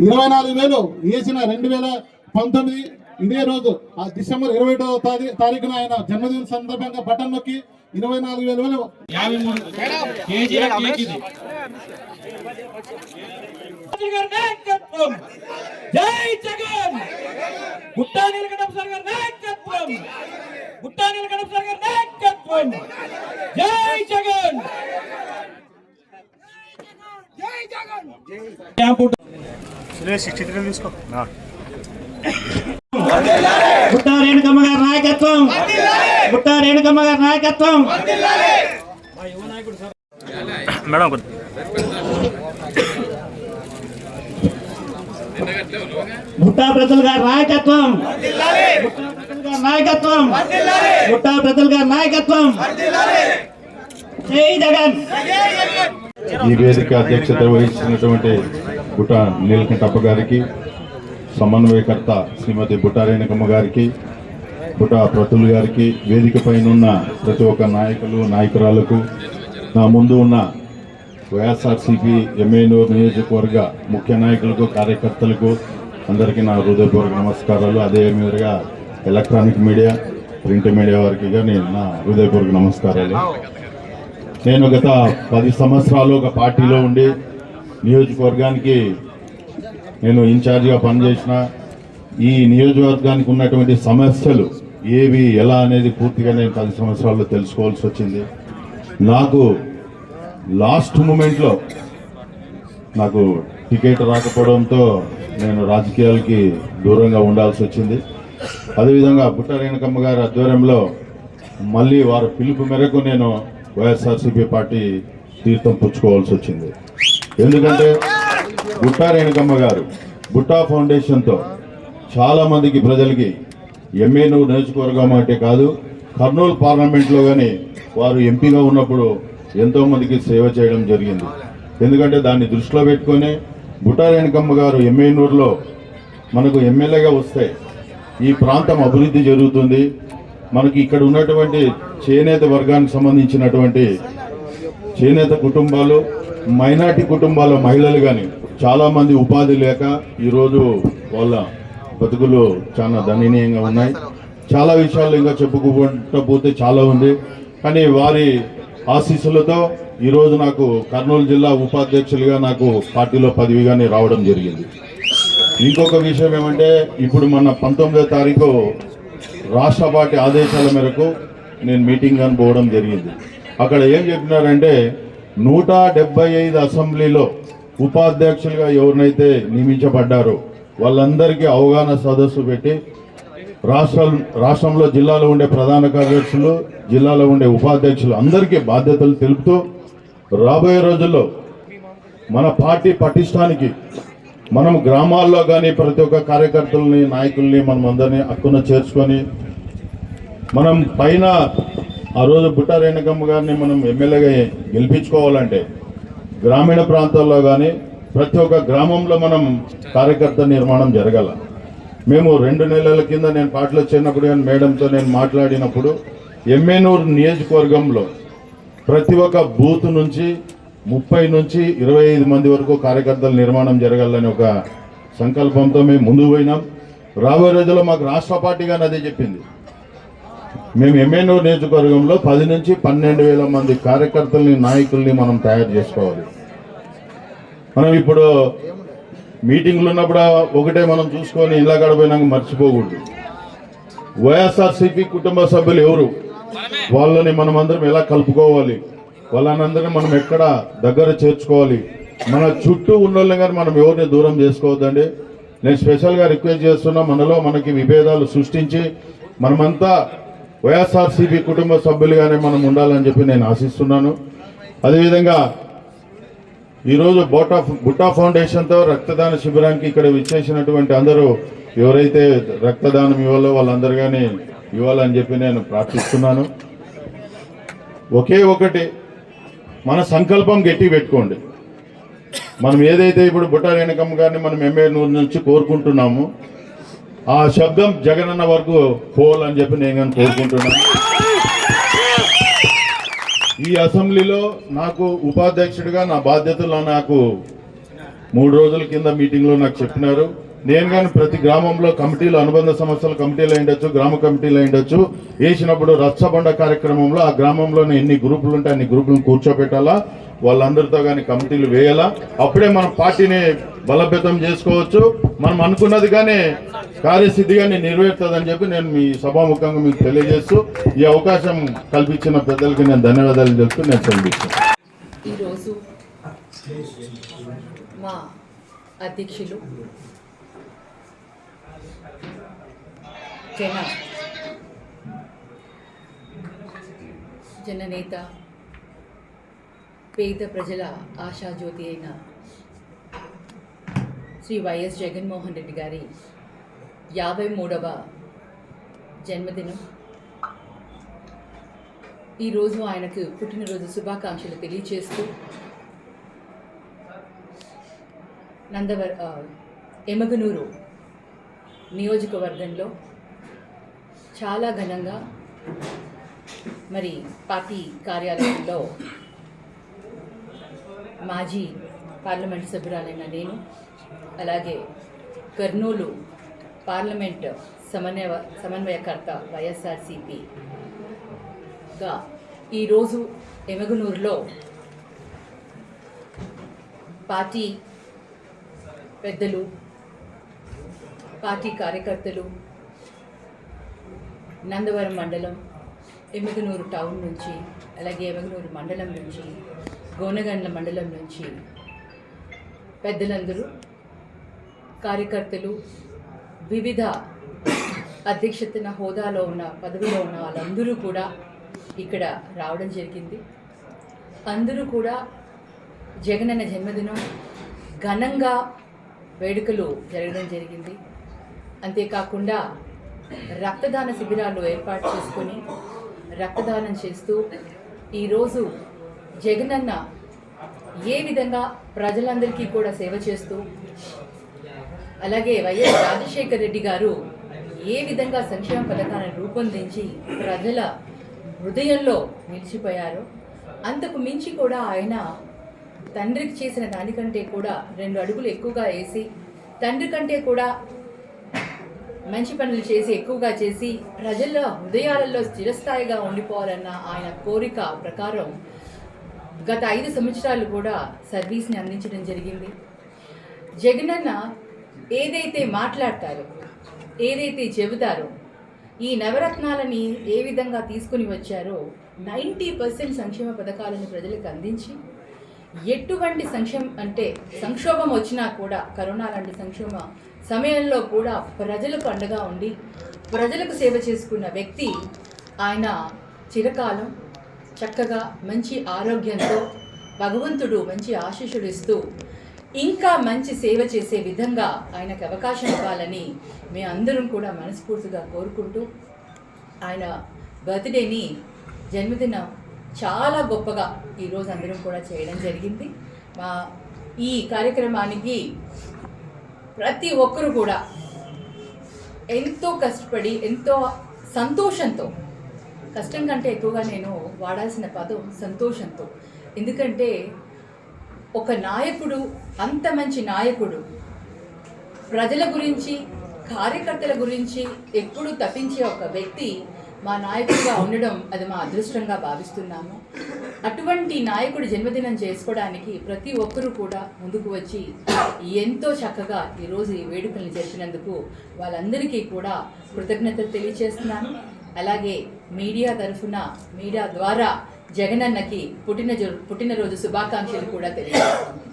ఇరవై నాలుగు వేలు వేసిన రెండు వేల పంతొమ్మిది ఇదే రోజు ఆ డిసెంబర్ ఇరవై ఒకటో తారీ- తారీఖున ఆయన జన్మదిన సందర్భంగా బటన్ నొక్కి ఇరవై నాలుగు వేల వేలు యాభై మూడు జై జగన్. గుట్టా నీలకంఠం సార్ గారి నాయకత్వం. గుట్టా నీలకంఠం సార్ గారి నాయకత్వం. జై జగన్. క్యాంపు గుట్టా రేణుకమ్మ గారి నాయకత్వం. గుట్టా రేణుకమ్మ గారి నాయకత్వం. మేడం గుట్టా ప్రజల గారి నాయకత్వం గుట్టా ప్రజల గారి నాయకత్వం. గుట్టా ప్రజల గారి నాయకత్వం. జై జగన్. ఈ వేదిక అధ్యక్షత వహించినటువంటి బుట నీలకంఠప్ప గారికి సమన్వయకర్త శ్రీమతి బుటారేణకమ్మ గారికి బుట ప్రతుల్ గారికి వేదిక పైన ఉన్న ప్రతి ఒక్క నాయకులు నాయకురాలకు నా ముందు ఉన్న వైఎస్ఆర్సీపీ ఎంఏనూరు నియోజకవర్గ ముఖ్య నాయకులకు కార్యకర్తలకు అందరికీ నా హృదయపూర్వక నమస్కారాలు. అదే మీదుగా ఎలక్ట్రానిక్ మీడియా ప్రింట్ మీడియా వారికి కానీ నా హృదయపూర్వక నమస్కారాలు. నేను గత పది సంవత్సరాలు ఒక పార్టీలో ఉండి నియోజకవర్గానికి నేను ఇన్ఛార్జిగా పనిచేసిన ఈ నియోజకవర్గానికి ఉన్నటువంటి సమస్యలు ఏవి ఎలా అనేది పూర్తిగా నేను పది సంవత్సరాల్లో తెలుసుకోవాల్సి వచ్చింది. నాకు లాస్ట్ మూమెంట్లో నాకు టికెట్ రాకపోవడంతో నేను రాజకీయాలకి దూరంగా ఉండాల్సి వచ్చింది. అదేవిధంగా బుట్ట రేణుకమ్మ గారి ఆధ్వర్యంలో మళ్ళీ వారి పిలుపు మేరకు నేను వైఎస్ఆర్సీపీ పార్టీ తీర్థం పుచ్చుకోవాల్సి వచ్చింది. ఎందుకంటే బుట్టా రేణుకమ్మ గారు బుట్టా ఫౌండేషన్తో చాలామందికి ప్రజలకి ఎంఏను నియోజకవర్గం అంటే కాదు కర్నూలు పార్లమెంట్లో కానీ వారు ఎంపీగా ఉన్నప్పుడు ఎంతోమందికి సేవ చేయడం జరిగింది. ఎందుకంటే దాన్ని దృష్టిలో పెట్టుకొని బుట్టా రేణుకమ్మ గారు ఎంఏనూరులో మనకు ఎమ్మెల్యేగా వస్తే ఈ ప్రాంతం అభివృద్ధి జరుగుతుంది. మనకి ఇక్కడ ఉన్నటువంటి చేనేత వర్గానికి సంబంధించినటువంటి చేనేత కుటుంబాలు మైనార్టీ కుటుంబాల మహిళలు కానీ చాలామంది ఉపాధి లేక ఈరోజు వాళ్ళ బతుకులు చాలా దయనీయంగా ఉన్నాయి. చాలా విషయాలు ఇంకా చెప్పుకుంటూ పోతే చాలా ఉంది. కానీ వారి ఆశీస్సులతో ఈరోజు నాకు కర్నూలు జిల్లా ఉపాధ్యక్షులుగా నాకు పార్టీలో పదవిగానే రావడం జరిగింది. ఇంకొక విషయం ఏమంటే ఇప్పుడు మన పంతొమ్మిదో తారీఖు రాష్ట్ర పార్టీ ఆదేశాల మేరకు నేను మీటింగ్ అని పోవడం జరిగింది. అక్కడ ఏం చెప్పినారంటే నూట డెబ్బై ఐదు అసెంబ్లీలో ఉపాధ్యక్షులుగా ఎవరినైతే నియమించబడ్డారో వాళ్ళందరికీ అవగాహన సదస్సు పెట్టి రాష్ట్ర రాష్ట్రంలో జిల్లాలో ఉండే ప్రధాన కార్యదర్శులు జిల్లాలో ఉండే ఉపాధ్యక్షులు అందరికీ బాధ్యతలు తెలుపుతూ రాబోయే రోజుల్లో మన పార్టీ పటిష్టానికి మనం గ్రామాల్లో కానీ ప్రతి ఒక్క కార్యకర్తల్ని నాయకుల్ని మనం అందరినీ హక్కున చేర్చుకొని మనం పైన ఆ రోజు బుట్టా రేణుకమ్మ గారిని మనం ఎమ్మెల్యేగా గెలిపించుకోవాలంటే గ్రామీణ ప్రాంతాల్లో కానీ ప్రతి ఒక్క గ్రామంలో మనం కార్యకర్త నిర్మాణం జరగాల. మేము రెండు నెలల కింద నేను పాటలు వచ్చినప్పుడు కానీ మేడంతో నేను మాట్లాడినప్పుడు ఎమ్మెనూరు నియోజకవర్గంలో ప్రతి ఒక్క బూత్ నుంచి ముప్పై నుంచి ఇరవై ఐదు మంది వరకు కార్యకర్తల నిర్మాణం జరగాలని ఒక సంకల్పంతో మేము ముందుకు పోయినాం. రాబోయే రోజుల్లో మాకు రాష్ట్ర పార్టీగానే అదే చెప్పింది. మేము ఎమ్మెనూరు నియోజకవర్గంలో పది నుంచి పన్నెండు వేల మంది కార్యకర్తల్ని నాయకుల్ని మనం తయారు చేసుకోవాలి. మనం ఇప్పుడు మీటింగ్లు ఉన్నప్పుడు ఒకటే మనం చూసుకొని ఇలా గడిపోయినాక మర్చిపోకూడదు. వైఎస్ఆర్సీపీ కుటుంబ సభ్యులు ఎవరు? వాళ్ళని మనం అందరం ఎలా కలుపుకోవాలి? వాళ్ళనందరినీ మనం ఎక్కడ దగ్గర చేర్చుకోవాలి? మన చుట్టూ ఉన్న వాళ్ళని కానీ మనం ఎవరిని దూరం చేసుకోవద్దండి. నేను స్పెషల్గా రిక్వెస్ట్ చేస్తున్నా మనలో మనకి విభేదాలు సృష్టించి మనమంతా వైఎస్ఆర్సీపీ కుటుంబ సభ్యులుగానే మనం ఉండాలని చెప్పి నేను ఆశిస్తున్నాను. అదేవిధంగా ఈరోజు బోటా బుట్టా ఫౌండేషన్తో రక్తదాన శిబిరానికి ఇక్కడ విచ్చేసినటువంటి అందరూ ఎవరైతే రక్తదానం ఇవ్వాలో వాళ్ళందరూ కానీ ఇవ్వాలని చెప్పి నేను ప్రార్థిస్తున్నాను. ఒకే ఒకటి మన సంకల్పం గట్టి పెట్టుకోండి. మనం ఏదైతే ఇప్పుడు బుట్టా రేణకమ్మ గారిని మనం ఎంఏ నుంచి కోరుకుంటున్నామో ఆ శబ్దం జగనన్న వరకు పోల్ అని చెప్పి నేను కానీ కోరుకుంటున్నాను ఈ అసెంబ్లీలో నాకు ఉపాధ్యక్షుడిగా నా బాధ్యతలో నాకు మూడు రోజుల కింద మీటింగ్లో నాకు చెప్పినారు. నేను కానీ ప్రతి గ్రామంలో కమిటీలు అనుబంధ సమస్యల కమిటీలు అయిండొచ్చు గ్రామ కమిటీలు అయిండొచ్చు వేసినప్పుడు రచ్చబండ కార్యక్రమంలో ఆ గ్రామంలోనే ఎన్ని గ్రూపులు ఉంటే అన్ని గ్రూపులను కూర్చోబెట్టాలా వాళ్ళందరితో కానీ కమిటీలు వేయాలా? అప్పుడే మనం పార్టీని బలపేతం చేసుకోవచ్చు. మనం అనుకున్నది కానీ కార్యసిద్ధిగానే నెరవేరుతుందని చెప్పి నేను మీ సభాముఖంగా మీకు తెలియజేస్తూ ఈ అవకాశం కల్పించిన పెద్దలకి నేను ధన్యవాదాలు చెప్తూ నేను సెలవిస్తాను ఈరోజు మా అధ్యక్షులు జన జననేత పేద ప్రజల ఆశాజ్యోతి అయిన శ్రీ వైఎస్ జగన్మోహన్ రెడ్డి గారి యాభై మూడవ జన్మదినం. ఈరోజు ఆయనకు పుట్టినరోజు శుభాకాంక్షలు తెలియచేస్తూ నందవర్ ఎమగనూరు నియోజకవర్గంలో చాలా ఘనంగా మరి పార్టీ కార్యాలయంలో మాజీ పార్లమెంట్ సభ్యురాలైన నేను అలాగే కర్నూలు పార్లమెంట్ సమన్వయ సమన్వయకర్త వైఎస్ఆర్సిపిగా ఈరోజు ఎమగనూరులో పార్టీ పెద్దలు పార్టీ కార్యకర్తలు నందవరం మండలం ఎమగనూరు టౌన్ నుంచి అలాగే ఎమగనూరు మండలం నుంచి గోనగండ్ల మండలం నుంచి పెద్దలందరూ కార్యకర్తలు వివిధ అధ్యక్షతన హోదాలో ఉన్న పదవిలో ఉన్న వాళ్ళందరూ కూడా ఇక్కడ రావడం జరిగింది. అందరూ కూడా జగనన్న జన్మదినం ఘనంగా వేడుకలు జరగడం జరిగింది. అంతేకాకుండా రక్తదాన శిబిరాలు ఏర్పాటు చేసుకొని రక్తదానం చేస్తూ ఈరోజు జగనన్న ఏ విధంగా ప్రజలందరికీ కూడా సేవ చేస్తూ అలాగే వైఎస్ రాజశేఖర రెడ్డి గారు ఏ విధంగా సంక్షేమ పథకాలను రూపొందించి ప్రజల హృదయంలో నిలిచిపోయారో అంతకు మించి కూడా ఆయన తండ్రికి చేసిన దానికంటే కూడా రెండు అడుగులు ఎక్కువగా వేసి తండ్రి కంటే కూడా మంచి పనులు చేసి ఎక్కువగా చేసి ప్రజల హృదయాలలో స్థిరస్థాయిగా ఉండిపోవాలన్న ఆయన కోరిక ప్రకారం గత ఐదు సంవత్సరాలు కూడా సర్వీస్ని అందించడం జరిగింది. జగనన్న ఏదైతే మాట్లాడతారో ఏదైతే చెబుతారో ఈ నవరత్నాలని ఏ విధంగా తీసుకుని వచ్చారో నైంటీ పర్సెంట్ సంక్షేమ పథకాలను ప్రజలకు అందించి ఎటువంటి సంక్షేమం అంటే సంక్షోభం వచ్చినా కూడా కరోనా లాంటి సంక్షోభ సమయంలో కూడా ప్రజలకు అండగా ఉండి ప్రజలకు సేవ చేసుకున్న వ్యక్తి ఆయన చిరకాలం చక్కగా మంచి ఆరోగ్యంతో భగవంతుడు మంచి ఆశీస్సులు ఇస్తూ ఇంకా మంచి సేవ చేసే విధంగా ఆయనకు అవకాశం ఇవ్వాలని మేము అందరం కూడా మనస్ఫూర్తిగా కోరుకుంటూ ఆయన బర్త్డేని జన్మదినం చాలా గొప్పగా ఈరోజు అందరం కూడా చేయడం జరిగింది. మా ఈ కార్యక్రమానికి ప్రతి ఒక్కరు కూడా ఎంతో కష్టపడి ఎంతో సంతోషంతో కష్టం కంటే ఎక్కువగా నేను వాడాల్సిన పదం సంతోషంతో. ఎందుకంటే ఒక నాయకుడు అంత మంచి నాయకుడు ప్రజల గురించి కార్యకర్తల గురించి ఎప్పుడూ తప్పించే ఒక వ్యక్తి మా నాయకుడిగా ఉండడం అది మా అదృష్టంగా భావిస్తున్నాము. అటువంటి నాయకుడి జన్మదినం చేసుకోవడానికి ప్రతి ఒక్కరూ కూడా ముందుకు వచ్చి ఎంతో చక్కగా ఈరోజు ఈ వేడుకల్ని జరిపినందుకు వాళ్ళందరికీ కూడా కృతజ్ఞతలు తెలియజేస్తున్నాను. అలాగే మీడియా తరఫున మీడియా ద్వారా జగనన్నకి పుట్టిన పుట్టినరోజు శుభాకాంక్షలు కూడా తెలియజేస్తున్నాను